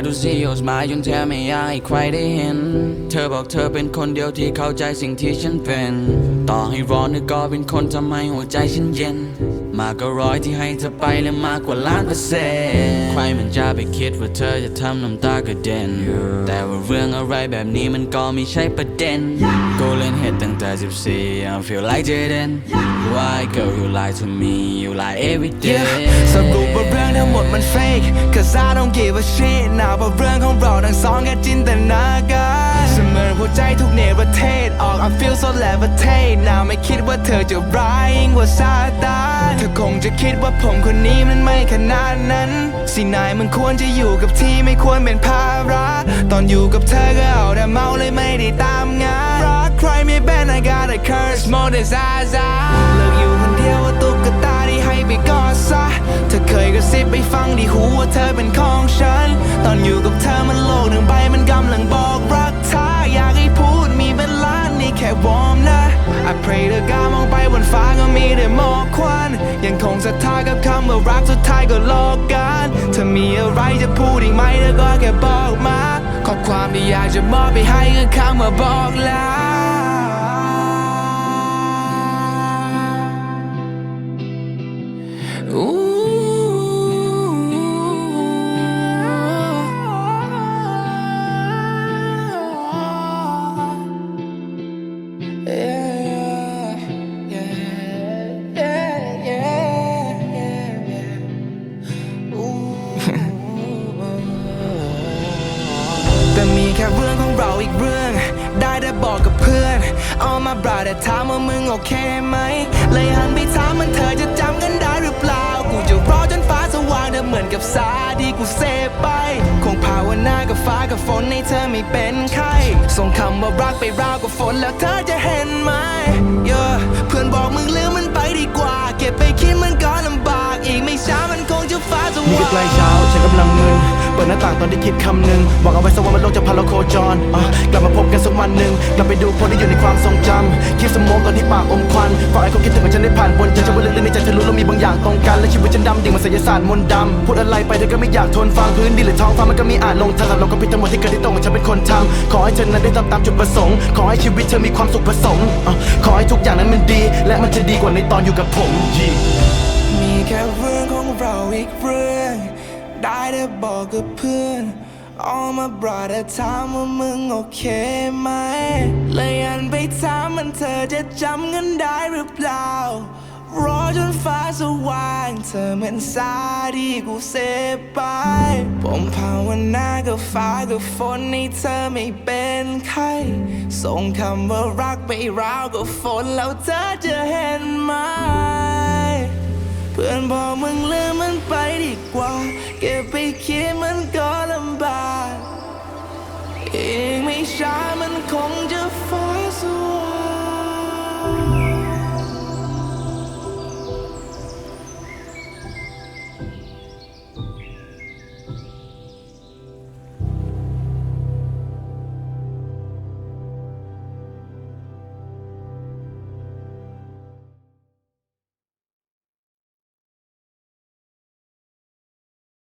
I'm glad to see your smile จนแทบไม่อยากให้ใครได้เห็น เธอบอกเธอเป็นคนเดียวที่เข้าใจสิ่งที่ฉันเป็น ต่อให้ร้อนึกก็เป็นคนทำให้หัวใจฉันเย็น มากกว่าร้อยที่ให้เธอไปและมากกว่าล้านเปอร์เซ็นต์ใครมันจะไปคิดว่าเธอจะทำน้ำตากระเด็น แต่ว่าเรื่องอะไรแบบนี้มันก็ไม่ใช่ประเด็น กูเล่นเฮดตั้งแต่ 14 I feel like Jaden Why girl you lie to me you lie every day สรุปว่าเรื่องทั้งหมดมัน fake Cause I don't give a shit นะว่าเรื่องของเราทั้งสองแค่จินตนาการ เทศออก I feel so levitate นะไม่คิดว่าเธอจะร้ายยิ่งกว่าซาตานเธอคงจะคิดว่าผมคนนี้มันไม่ขนาดนั้น สินายมันควรจะอยู่กับที่ไม่ควรเป็นภาระ ตอนอยู่กับเธอก็เอาแต่เมาเลยไม่ได้ตามงานรักใครไม่เป็น I got a curse more than Zaza เลิกอยู่คนเดียวว่าตุ๊กตาที่ให้ไปกอดซะ เธอเคยกระซิบไปฟังที่หูว่าเธอเป็นของฉัน ตอนอยู่กับเธอมันโลกหนึ่งใบมันกำลังบอก ฟ้าก็มีแต่หมอกควันยังคงศรัทธากับคำว่ารักสุดท้ายก็โลกกันถ้ามีอะไรจะพูดอีกไหมเธอก็แค่บอกมา ข้อความที่อยากจะมอบไปให้คือคำว่าบอกลา แต่มีแค่เรื่องของเราอีกเรื่อง ได้แต่บอกกับเพื่อน เอามาบราแต่ถามว่ามึงโอเคไหม เลยหันไปถามมันเธอจะจำกันได้หรือเปล่า กูจะรอจนฟ้าสว่างเธอเหมือนกับสาที่กูเสพไป คงภาวนากับฟ้ากับฝนให้เธอไม่เป็นไข้ส่งคำว่ารักไปราวกับฝนแล้วเธอจะเห็นไหม yeah เพื่อนบอกมึงลืมมันไปดีกว่า เก็บไปคิดมันก็ลำบาก อีกไม่ช้ามันคงจะฟ้าสว่าก็งใกล้เช้าฉันกำลัง เปิดหน้าต่างตอนที่คิดคำหนึ่งบอกเอาไว้สักวันมันโลกจะพาเราโคจรอะกลับมาพบกันสักวันหนึ่งกลับไปดูคนที่อยู่ในความทรงจำคิดสมองตอนที่ปากอมควันฝากไอ้คนคิดถึงของฉันได้ผ่านบนใจฉันว่าลึกๆในใจเธอรู้เรามีบางอย่างตรงกันและชีวิตฉันดำดิ่งมันศิลศาสตร์มนต์ดำพูดอะไรไปเธอก็ไม่อยากทนฟังพื้นดินหรือท้องฟ้ามันก็มีอาจลงทันเราก็ผิดทั้งหมดที่เกิดที่ตรงกับฉันเป็นคนทำขอให้เธอนั้นได้ทำตามจุดประสงค์ขอให้ชีวิตเธอมีความสุขผสมอะขอให้ทุกอย่างนั้นมันดี และมันจะดีกว่าในตอนอยู่กับผมมีแค่เรื่องของเราอีกเรื่อง ได้แต่บอกกับเพื่อน All my brother ถามว่ามึงโอเคไหมเลยอันไปถามมันเธอจะจำกันได้หรือเปล่า รอจนฟ้าสว่าง เธอเหมือนสาที่กูเสพไปผมภาวนากับฟ้ากับฝนให้เธอไม่เป็นไข้ส่งคำว่ารักไปราวกับฝนแล้วเธอจะเห็นไหม เพื่อนบอกมึงลืม